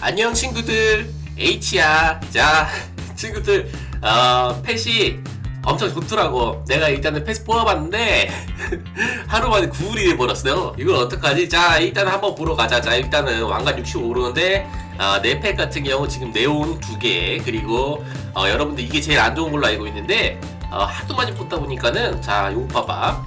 안녕 친구들. H야. 자 친구들 어 펫이 엄청 좋더라고. 내가 일단은 펫 뽑아봤는데 하루 만에 9일이 돼버렸어요 이걸 어떡하지? 자 일단 한번 보러 가자. 자 일단은 왕관 65오르는데 어, 내펫 같은 경우 지금 네온 2개. 그리고 어, 여러분들 이게 제일 안 좋은 걸로 알고 있는데 어, 하도 많이 뽑다 보니까는 자 요거 봐봐.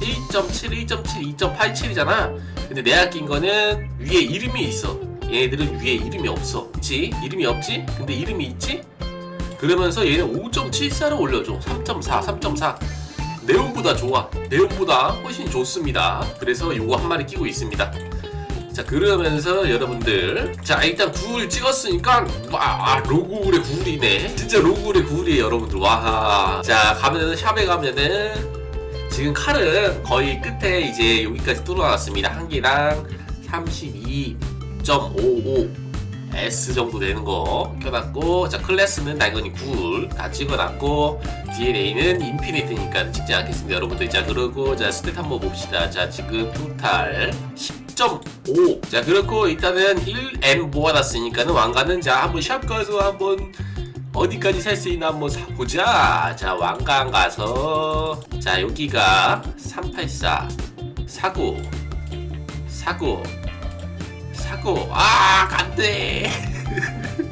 1.7, 1.7, 2.87이잖아. 근데 내가 낀 거는 위에 이름이 있어. 얘네들은 위에 이름이 없어. 그치? 이름이 없지? 근데 이름이 있지? 그러면서 얘는 5.74를 올려줘. 3.4 3.4 내용보다 좋아. 내용보다 훨씬 좋습니다. 그래서 요거 한 마리 끼고 있습니다. 자 그러면서 여러분들. 자 일단 구울 찍었으니까 와 아, 로그울의 구울이네. 진짜 로그울의 구울이에요 여러분들. 와자 가면은 샵에 가면은 지금 칼은 거의 끝에 이제 여기까지 뚫어놨습니다. 한 개당 32 0.55S 정도 되는 거 켜놨고 자 클래스는 당연히 굴 다 찍어놨고 DNA는 인피니트니까 찍지 않겠습니다. 여러분들 자 그러고 자 스탯 한번 봅시다. 자 지금 토탈 10.5 자 그렇고 일단은 1M 모아놨으니까는 왕관은 자 한번 샵 가서 한번 어디까지 살 수 있나 한번 사보자. 자 왕관 가서. 자 여기가 384 49 49 자꾸. 아 간대.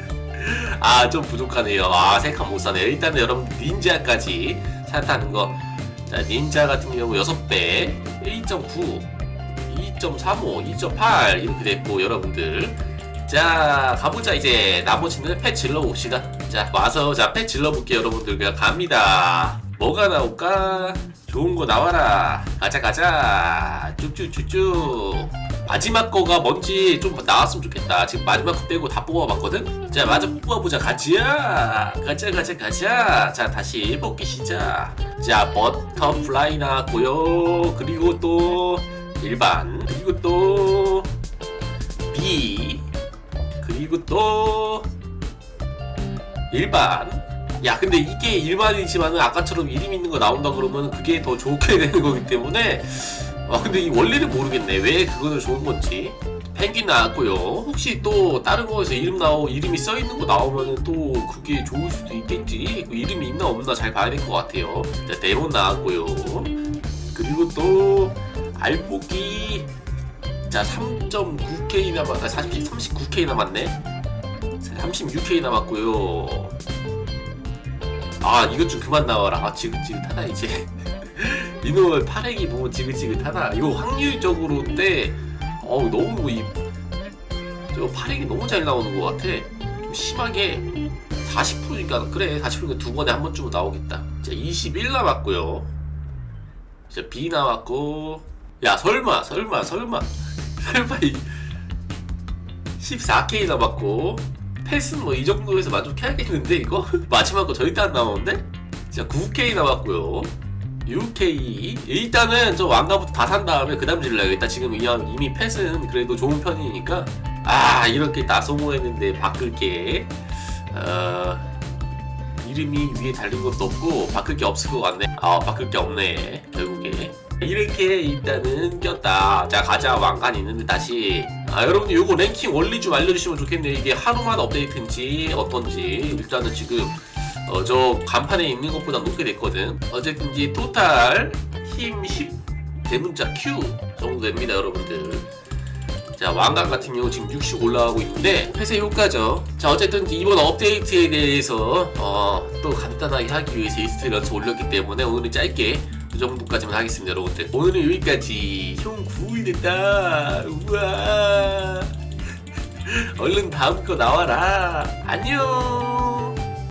아좀 부족하네요. 아 생각 못사네요. 일단은 여러분 닌자까지 산타는 거자 닌자 같은 경우 6배. 1.9 2.35 2.8 이렇게 됐고 여러분들. 자 가보자 이제. 나머지는 패 질러봅시다. 자 와서 자패 질러볼게요 여러분들. 그냥 갑니다. 뭐가 나올까? 좋은 거 나와라. 가자 가자. 쭉쭉쭉쭉. 마지막 거가 뭔지 좀 나왔으면 좋겠다. 지금 마지막 거 빼고 다 뽑아봤거든? 자 마저 뽑아보자. 가자. 가자 가자 가자. 자 다시 뽑기 시작. 자 버터플라이 나왔고요. 그리고 또 일반. 그리고 또 B. 그리고 또 일반 야 근데 이게 일반이지만은 아까처럼 이름 있는 거 나온다 그러면 그게 더 좋게 되는 거기 때문에 아 근데 이 원리를 모르겠네. 왜 그거는 좋은 건지. 펭귄 나왔고요. 혹시 또 다른 거에서 이름 나오 이름이 써 있는 거 나오면은 또 그게 좋을 수도 있겠지. 그 이름이 있나 없나 잘 봐야 될 것 같아요. 자 데몬 나왔고요. 그리고 또 알보기 자 3.9K 남았 아 30, 39K 남았네. 36K 남았고요 아 이것 좀 그만 나와라. 아 지긋지긋하다 이제. 이놈의 파랭이 보면 지긋지긋하다. 이거 확률적으로인데 어우 너무 이저 파랭이 너무 잘 나오는 것 같아. 좀 심하게 40%니까 그래. 40%니까 두 번에 한 번쯤은 나오겠다. 자 21 남았고요. 자 B 나왔고. 야 설마 설마 설마. 설마 이 14K 남았고 패스는 뭐 이 정도에서 만족해야겠는데 이거? 마지막 거 절대 안 나오는데? 자 9K 남았고요. 6K 일단은 저 왕가부터 다 산 다음에 그 다음 질러야겠다. 지금 그냥 이미 펫은 그래도 좋은 편이니까. 아 이렇게 다 소모했는데 바꿀 게. 어, 이름이 위에 달린 것도 없고 바꿀 게 없을 것 같네. 아 바꿀 게 없네 결국에. 이렇게 일단은 꼈다. 자 가자. 왕관 있는데 다시 아 여러분들 요거 랭킹 원리 좀 알려주시면 좋겠네요. 이게 하루만 업데이트인지 어떤지. 일단은 지금 어, 저 간판에 있는 것보다 높게 됐거든. 어쨌든 이 토탈 힘 10 대문자 Q 정도 됩니다 여러분들. 자 왕관 같은 경우 지금 60 올라가고 있는데 폐쇄 효과죠. 자 어쨌든 이번 업데이트에 대해서 어, 또 간단하게 하기 위해서 이스트 런스 올렸기 때문에 오늘은 짧게 그 정도까지만 하겠습니다 여러분들 오늘은 여기까지. 총 9일 됐다. 우와. 얼른 다음 거 나와라. 안녕